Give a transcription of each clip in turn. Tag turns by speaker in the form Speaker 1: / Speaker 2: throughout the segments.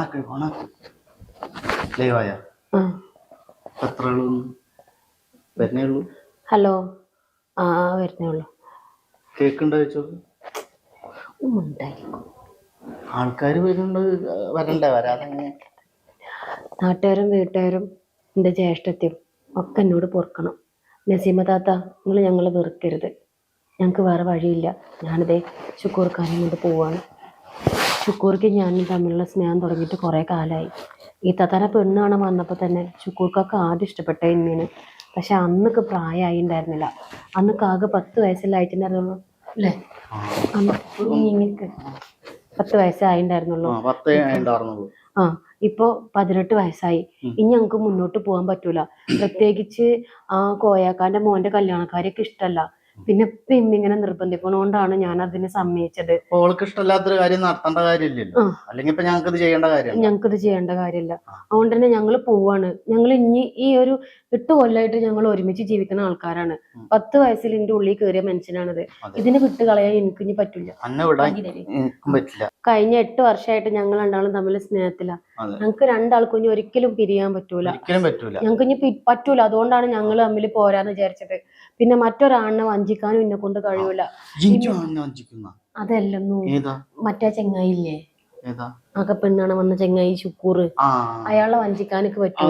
Speaker 1: ഓണാക്ക് ഓണാക്ക് ലൈവായ എത്ര വരുന്നേ ഉള്ളൂ
Speaker 2: ഹലോ. ആ വരുന്നേ ഉള്ളൂ
Speaker 1: കേക്ക്
Speaker 2: ഉണ്ടായിരിക്കും
Speaker 1: ആൾക്കാർ വരുന്നുണ്ട് വരണ്ടേ? വരാതെ?
Speaker 2: നാട്ടുകാരും വീട്ടുകാരും എന്റെ ജ്യേഷ്ഠത്തെയും ഒക്കെ എന്നോട് പൊറുക്കണം. നസീമ താത്ത നിങ്ങൾ ഞങ്ങളെ വെറുക്കരുത്. ഞങ്ങൾക്ക് വേറെ വഴിയില്ല. ഞാനിതേ ശുക്കൂർക്കാരൻ കൊണ്ട് പോവാണ്. ശുക്കൂർക്ക് ഞാനും തമ്മിലുള്ള സ്നേഹം തുടങ്ങിയിട്ട് കുറേ കാലമായി ഈ താത്താനെ പെണ്ണാണ് കാണാൻ വന്നപ്പോൾ തന്നെ ചുക്കൂർക്കൊക്കെ ആദ്യം ഇഷ്ടപ്പെട്ട എന്നെയാണ് പക്ഷെ അന്നൊക്കെ പ്രായമായി ഉണ്ടായിരുന്നില്ല അന്നൊക്കെ ആകെ പത്ത് വയസ്സിലായിട്ടുണ്ടായിരുന്നുള്ളൂ അല്ലേ? ഇങ്ങനെ പത്ത് വയസ്സായി ഉണ്ടായിരുന്നുള്ളൂ
Speaker 1: ആ
Speaker 2: ഇപ്പോ പതിനെട്ട് വയസ്സായി. ഇനി ഞങ്ങൾക്ക് മുന്നോട്ട് പോകാൻ പറ്റൂല. പ്രത്യേകിച്ച് ആ കോയാക്കാന്റെ മോന്റെ കല്യാണക്കാരൊക്കെ ഇഷ്ടല്ല. പിന്നെ ഇപ്പൊ ഇന്നിങ്ങനെ നിർബന്ധിക്കണോണ്ടാണ് ഞാൻ അതിനെ സമ്മതിച്ചത്.
Speaker 1: ഓൾക്ക് ഇഷ്ടമില്ലാത്തൊരു കാര്യം നടത്തേണ്ട കാര്യമില്ലല്ലോ. അല്ലെങ്കിൽ ഇപ്പൊ ഞങ്ങൾക്ക് ഇത് ചെയ്യേണ്ട കാര്യമാണ്
Speaker 2: ഇത് ചെയ്യേണ്ട കാര്യമില്ല. അതുകൊണ്ട് തന്നെ ഞങ്ങൾ പോവാണ്. ഞങ്ങൾ ഇനി ഈ ഒരു എട്ട് കൊല്ലമായിട്ട് ഞങ്ങൾ ഒരുമിച്ച് ജീവിക്കുന്ന ആൾക്കാരാണ്. പത്ത് വയസ്സിൽ എന്റെ ഉള്ളിൽ കയറിയ മനുഷ്യനാണത്. ഇതിനെ വിട്ട് കളയാൻ എനിക്ക് ഇനി പറ്റില്ല. കഴിഞ്ഞ എട്ട് വർഷമായിട്ട് ഞങ്ങൾ രണ്ടാളും തമ്മിൽ സ്നേഹത്തില.
Speaker 1: അതെ.
Speaker 2: ഞങ്ങൾക്ക് രണ്ടാൾക്കും ഇനി ഒരിക്കലും പിരിയാൻ പറ്റൂല. ഞങ്ങൾക്ക് ഇനി പറ്റൂല. അതുകൊണ്ടാണ് ഞങ്ങൾ തമ്മിൽ പോരാന്ന് വിചാരിച്ചത്. പിന്നെ മറ്റൊരാണിനെ വഞ്ചിക്കാനും എന്നെ കൊണ്ട് കഴിയൂല. അതല്ലെന്നു. മറ്റേ ചെങ്ങായില്ലേ ആകെ പെണ്ണാണ് വന്ന ചെങ്ങായി ശുക്കൂറ് അയാളെ വഞ്ചിക്കാനൊക്കെ പറ്റൂല.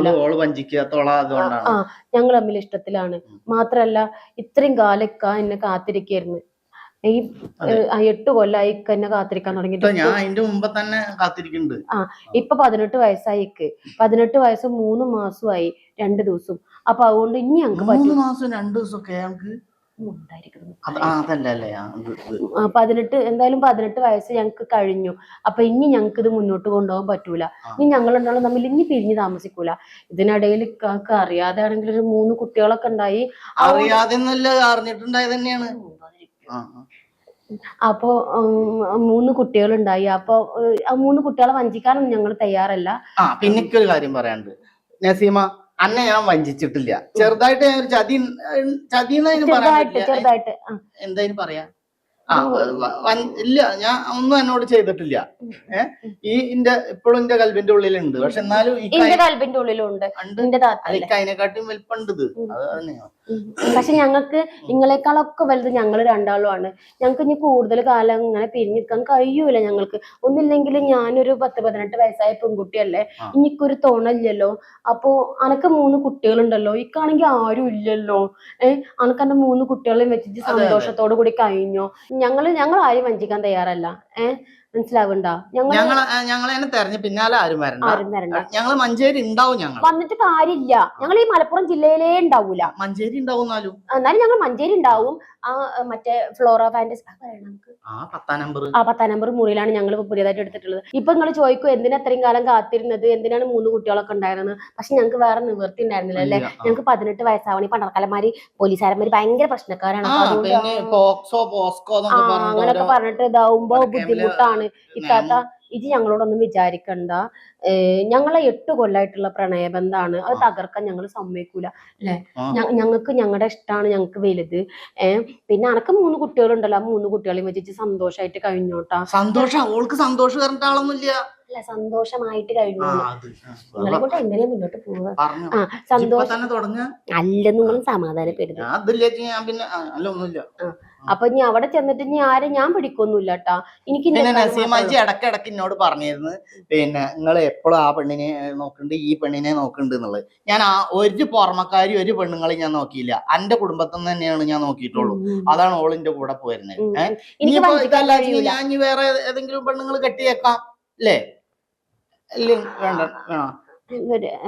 Speaker 2: ആ ഞങ്ങൾ തമ്മിൽ ഇഷ്ടത്തിലാണ്. മാത്രല്ല ഇത്രയും കാലൊക്കെ എന്നെ കാത്തിരിക്കായിരുന്നു. ഈ ആ എട്ട് കൊല്ലായി തന്നെ കാത്തിരിക്കാൻ
Speaker 1: തുടങ്ങി
Speaker 2: തുടങ്ങിയിട്ട്
Speaker 1: ഞാൻ അതിന്റെ മുമ്പ് തന്നെ കാത്തിരിക്കുന്നുണ്ട്
Speaker 2: ഇപ്പൊ പതിനെട്ട് വയസ്സായിക്ക് പതിനെട്ട് വയസ്സ് മൂന്ന് മാസമായി രണ്ട് ദിവസം. അപ്പൊ അതുകൊണ്ട് ഇനി ഞങ്ങക്ക്
Speaker 1: മൂന്ന് മാസം രണ്ട് ദിവസമൊക്കെ ഞങ്ങൾക്ക് ആ ആ.
Speaker 2: ആ, പതിനെട്ട് എന്തായാലും പതിനെട്ട് വയസ്സ് ഞങ്ങൾക്ക് കഴിഞ്ഞു. അപ്പൊ ഇനി ഞങ്ങൾക്ക് ഇത് മുന്നോട്ട് കൊണ്ടുപോകാൻ പറ്റൂല. ഇനി ഞങ്ങൾ ഉണ്ടാവും തമ്മിൽ ഇനി പിരിഞ്ഞ് താമസിക്കൂല. ഇതിനിടയിൽ ഇക്കാക്ക് അറിയാതെ ആണെങ്കിൽ ഒരു മൂന്ന് കുട്ടികളൊക്കെ ഉണ്ടായി.
Speaker 1: അറിയാതെ അറിഞ്ഞിട്ടുണ്ടായത് തന്നെയാണ്.
Speaker 2: അപ്പോ മൂന്ന് കുട്ടികളുണ്ടായി. അപ്പൊ ആ മൂന്ന് കുട്ടികളെ വഞ്ചിക്കാനൊന്നും ഞങ്ങൾ തയ്യാറല്ല.
Speaker 1: ആ പിന്നെ കാര്യം പറയാനുണ്ട്. നസീമ അന്നെ ഞാൻ വഞ്ചിച്ചിട്ടില്ല. ചെറുതായിട്ട് ഞാൻ ഒരു ചതി
Speaker 2: ചെറുതായിട്ട്.
Speaker 1: എന്തായാലും പറയാ? ഇല്ല ഞാൻ ഒന്നും എന്നോട് ചെയ്തിട്ടില്ല. ഏ? ഈ ഇന്റെ ഇപ്പോഴും എന്റെ കൽബിന്റെ ഉള്ളിലുണ്ട്. പക്ഷെ എന്നാലും അതിനെക്കാട്ടും വലിപ്പമുണ്ട് അത് തന്നെയാണ്.
Speaker 2: പക്ഷെ ഞങ്ങൾക്ക് നിങ്ങളെക്കാളൊക്കെ വലുത് ഞങ്ങൾ രണ്ടാളുമാണ്. ഞങ്ങൾക്ക് ഇനി കൂടുതൽ കാലം ഇങ്ങനെ പിരിഞ്ഞിരിക്കാൻ കഴിയൂല ഞങ്ങൾക്ക്. ഒന്നില്ലെങ്കിൽ ഞാനൊരു പത്ത് പതിനെട്ട് വയസ്സായ പെൺകുട്ടിയല്ലേ?
Speaker 1: ഇനിക്കൊരു
Speaker 2: എനിക്കൊരു തോണയില്ലല്ലോ അപ്പോ അനക്ക് മൂന്ന് കുട്ടികളുണ്ടല്ലോ? ഇക്കാണെങ്കിൽ ആരും ഇല്ലല്ലോ. ഏഹ് അനക്ക് എന്റെ മൂന്ന് കുട്ടികളെയും വെച്ചിട്ട്. സന്തോഷത്തോടു കൂടി കഴിഞ്ഞോ? ഞങ്ങൾ ഞങ്ങൾ ആരും വഞ്ചിക്കാൻ തയ്യാറല്ല. ഏഹ് മനസ്സിലാവണ്ട? ഞങ്ങൾ
Speaker 1: തന്നെ പിന്നാലെ ആരും വരണ്ട.
Speaker 2: ആരും തരണ്ട
Speaker 1: ഞങ്ങൾ മഞ്ചേരി ഉണ്ടാവും ഞങ്ങൾ
Speaker 2: വന്നിട്ട് കാര്യമില്ല ഞങ്ങൾ ഈ മലപ്പുറം ജില്ലയിലേ ഉണ്ടാവൂല.
Speaker 1: മഞ്ചേരി ഉണ്ടാവും എന്നാലും
Speaker 2: ഞങ്ങൾ മഞ്ചേരി ഉണ്ടാവും. ആ മറ്റേ ഫ്ലോറ ഫാന്റസി
Speaker 1: ആ പത്താം നമ്പർ.
Speaker 2: മുറിയിലാണ് ഞങ്ങൾ പുതിയതായിട്ട് എടുത്തിട്ടുള്ളത്. ഇപ്പൊ നിങ്ങൾ ചോദിക്കും എന്തിനാ അത്രയും കാലം കാത്തിരുന്നത്? എന്തിനാണ് മൂന്ന് കുട്ടികളൊക്കെ ഉണ്ടായിരുന്നത്? പക്ഷെ ഞങ്ങൾക്ക് വേറെ നിവൃത്തി ഉണ്ടായിരുന്നില്ല അല്ലേ? ഞങ്ങൾക്ക് പതിനെട്ട് വയസ്സാവണി പണ്ടർക്കാലന്മാര് പോലീസുകാരന്മാര് ഭയങ്കര പ്രശ്നക്കാരാണ്. അങ്ങനെയൊക്കെ
Speaker 1: പറഞ്ഞിട്ട്
Speaker 2: ഇതാവുമ്പോ ബുദ്ധിമുട്ടാണ്. ഇത്താത്ത ഇത് ഞങ്ങളോടൊന്നും വിചാരിക്കണ്ട. ഞങ്ങളെ എട്ട് കൊല്ലായിട്ടുള്ള പ്രണയബന്ധാണ്. അത് തകർക്കാൻ ഞങ്ങൾ സമ്മതിക്കൂല. അല്ലെ. ഞങ്ങൾക്ക് ഞങ്ങളുടെ ഇഷ്ടമാണ് ഞങ്ങൾക്ക് വലുത്. ഏഹ് പിന്നെ അനക്ക് മൂന്ന് കുട്ടികളുണ്ടല്ലോ. ആ മൂന്ന് കുട്ടികളെയും വെച്ചിട്ട് സന്തോഷമായിട്ട് കഴിഞ്ഞോട്ടാ.
Speaker 1: സന്തോഷം. അവൾക്ക് സന്തോഷം ആളൊന്നുമില്ല.
Speaker 2: അല്ല സന്തോഷമായിട്ട് കഴിഞ്ഞു. നിങ്ങളെ കൊണ്ട് എങ്ങനെയാ മുന്നോട്ട് പോവുക? ആ സന്തോഷം അല്ല നിങ്ങളും സമാധാനപ്പെടുന്നു അപ്പൊ ഇനി അവിടെ ചെന്നിട്ട് ഇനി ആരും ഞാൻ പിടിക്കൊന്നുമില്ല കേട്ടാ എനിക്ക് ഇടയ്ക്ക്
Speaker 1: പിന്നെ നസീമാജി ഇടക്കിടക്ക് എന്നോട് പറഞ്ഞിരുന്നു. പിന്നെ നിങ്ങൾ എപ്പോഴും ആ പെണ്ണിനെ നോക്കുന്നുണ്ട് ഈ പെണ്ണിനെ നോക്കുന്നുണ്ട് എന്നുള്ളത്. ഞാൻ ആ ഒരു പുറമക്കാരി ഒരു പെണ്ണുങ്ങളെ ഞാൻ നോക്കിയില്ല. എന്റെ കുടുംബത്തിൽ തന്നെയാണ് ഞാൻ നോക്കിയിട്ടുള്ളൂ. അതാണ് ഓളിന്റെ കൂടെ പോയിരുന്നത് ഇതല്ല ഞാൻ ഇനി വേറെ ഏതെങ്കിലും പെണ്ണുങ്ങൾ കെട്ടിയേക്കാം അല്ലേ? വേണ്ട.
Speaker 2: ഇവർ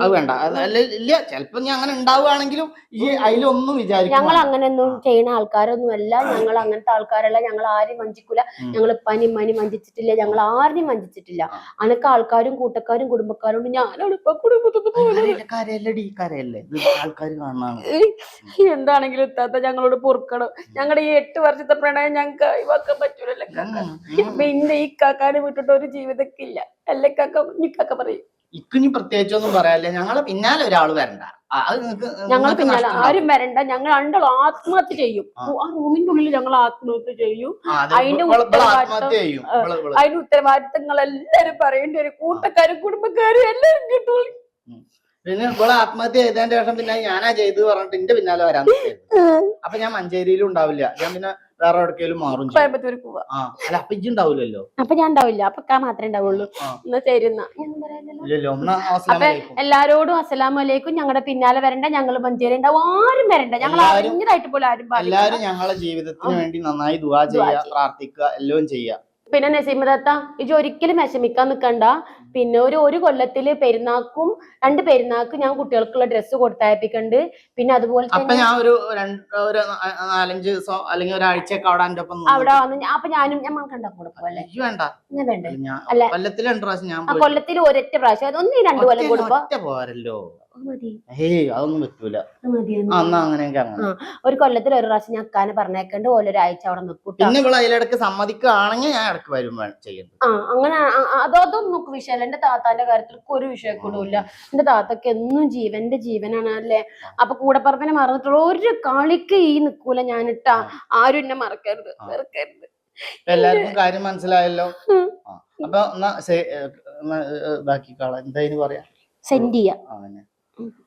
Speaker 1: അത് വേണ്ട. അല്ല ഇല്ല ചിലപ്പോ ഞാൻ അങ്ങനെ ഉണ്ടാവുകയാണെങ്കിലും ഈ അതിലൊന്നും
Speaker 2: ഞങ്ങൾ
Speaker 1: അങ്ങനെ
Speaker 2: ഒന്നും ചെയ്യുന്ന ആൾക്കാരൊന്നുമല്ല. ഞങ്ങൾ അങ്ങനത്തെ ആൾക്കാരല്ല. ഞങ്ങൾ ആരെയും വഞ്ചിക്കൂല. ഞങ്ങൾ പനി മനി വഞ്ചിച്ചിട്ടില്ല. ഞങ്ങൾ ആരെയും വഞ്ചിച്ചിട്ടില്ല. അനക്ക ആൾക്കാരും കൂട്ടക്കാരും കുടുംബക്കാരും ഉണ്ട് ഞാനാണ് ഇപ്പൊ കുടുംബത്തിൽ എന്താണെങ്കിലും എത്താത്ത ഞങ്ങളോട് പൊറുക്കണം. ഞങ്ങളുടെ ഈ എട്ട് വർഷത്തെ പ്രണയം ഞങ്ങൾക്ക് ഒഴിവാക്കാൻ പറ്റൂലല്ലേ കാക്ക. പിന്നെ ഈ കാക്കാനെ വിട്ടിട്ട് ഒരു ജീവിതക്കില്ല. അല്ലേ കാക്ക ഈ കാക്ക പറയും.
Speaker 1: ഇക്കുഞ്ഞി പ്രത്യേകിച്ചൊന്നും പറയാല്ല ഞങ്ങളെ പിന്നാലെ ഒരാൾ വരണ്ട.
Speaker 2: ഞങ്ങൾ പിന്നാലെ ആരും വരണ്ട. ഞങ്ങൾ രണ്ടാൾ ആത്മഹത്യ ചെയ്യും.
Speaker 1: ആ.
Speaker 2: റൂമിന്റെ ഉള്ളിൽ ഞങ്ങൾ ആത്മഹത്യ ചെയ്യും. അതിന്റെ ഉത്തരവാദിത്തം, അതിന്റെ ഉത്തരവാദിത്തങ്ങൾ എല്ലാരും പറയേണ്ടി വരും. കൂട്ടക്കാരും കുടുംബക്കാരും എല്ലാരും കിട്ടുള്ളൂ
Speaker 1: പിന്നെ ഇവിടെ ആത്മഹത്യ ചെയ്തതിന്റെ ശേഷം പിന്നെ ഞാനാ ചെയ്ത് പറഞ്ഞിട്ട് എന്റെ പിന്നാലെ വരാൻ. അപ്പൊ ഞാൻ മഞ്ചേരിയിലും ഉണ്ടാവില്ല. ഞാൻ പിന്നെ വേറെ എവിടേക്കെങ്കിലും മാറും.
Speaker 2: കോയമ്പത്തൂർ പോവാ.
Speaker 1: അല്ല അപ്പൊ ഇജ്ജ് ഉണ്ടാവില്ലല്ലോ
Speaker 2: അപ്പൊ ഞാൻ ഉണ്ടാവില്ല. അപ്പൊ കാ മാത്രമേ ഉണ്ടാവുള്ളൂ. എന്നാ ശരി അപ്പൊ. എല്ലാരോടും അസ്സലാമു അലൈക്കും. ഞങ്ങളുടെ പിന്നാലെ വരണ്ട ഞങ്ങൾ മഞ്ചേരി ഉണ്ടാവും. ആരും വരണ്ട. ഞങ്ങൾ അറിഞ്ഞതായിട്ട് പോലും ആരും
Speaker 1: എല്ലാരും ഞങ്ങളെ ജീവിതത്തിന് വേണ്ടി നന്നായി ദുവാ ചെയ്യുക
Speaker 2: ചെയ്യ.
Speaker 1: പ്രാർത്ഥിക്കുക എല്ലാം ചെയ്യുക
Speaker 2: പിന്നെ നസീമദത്ത ഇജ് ഒരിക്കലും വിഷമിക്കാൻ നിക്കണ്ട. പിന്നെ ഒരു ഒരു കൊല്ലത്തിൽ പെരുന്നാക്കും രണ്ട് പെരുന്നാക്കും ഞാൻ കുട്ടികൾക്കുള്ള ഡ്രസ്സ് കൊടുത്തയപ്പിക്കണ്ട്. പിന്നെ അതുപോലെ
Speaker 1: അപ്പൊ ഞാൻ ഒരു ഒരു നാലഞ്ച് ദിവസം അല്ലെങ്കിൽ ഒരാഴ്ചയൊക്കെ അവിടെ എന്റെ ഒപ്പം
Speaker 2: അവിടെ വന്ന് അപ്പൊ ഞാനും ഞാൻ മക്കണ്ട കൂടെ പോവല്ലേ?
Speaker 1: ഇയ്യ് വേണ്ട.
Speaker 2: ഞാൻ വേണ്ട?
Speaker 1: ഞാൻ
Speaker 2: അല്ല.
Speaker 1: കൊല്ലത്തിൽ രണ്ടു പ്രാവശ്യം ഞാൻ
Speaker 2: ആ കൊല്ലത്തിൽ ഒരൊറ്റ പ്രാവശ്യം. അതൊന്നും രണ്ടു കൊല്ലം
Speaker 1: ഒറ്റ- പോരല്ലോ ഹേയ് അതൊന്നും പറ്റൂല. അങ്ങനെയൊക്കെ
Speaker 2: ഒരു കൊല്ലത്തിൽ ഒരു പ്രാവശ്യം ഞാൻ അക്കാനെ പറഞ്ഞേക്കണ്ട് ഓരോരാഴ്ച അവിടെ നിൽക്കും
Speaker 1: പിന്നെ ഇവിടെ അതിലിടക്ക് സമ്മതിക്കുകയാണെങ്കിൽ ഞാൻ ഇടയ്ക്ക് വരും ചെയ്യുന്നത്
Speaker 2: ആ അങ്ങനെ അതൊന്നും നമുക്ക് വിഷയമല്ല. എന്റെ താത്താന്റെ കാര്യത്തിൽ ഒരു വിഷയം കൂടില്ല എന്റെ താത്തക്ക് എന്നും ജീവന്റെ ജീവനാണ് അല്ലേ? അപ്പൊ കൂടപ്പറപ്പിനെ മറന്നിട്ടുള്ള ഒരു കളിക്ക് ഈ നിക്കൂല ഞാനിട്ടാ. ആരും എന്നെ മറക്കരുത്
Speaker 1: മറക്കരുത്. എല്ലാവർക്കും കാര്യം മനസ്സിലായല്ലോ. അപ്പൊ എന്നാ എന്നാ, എന്താ പറയാ?
Speaker 2: സെൻഡ് ചെയ്യാം. Mm-hmm.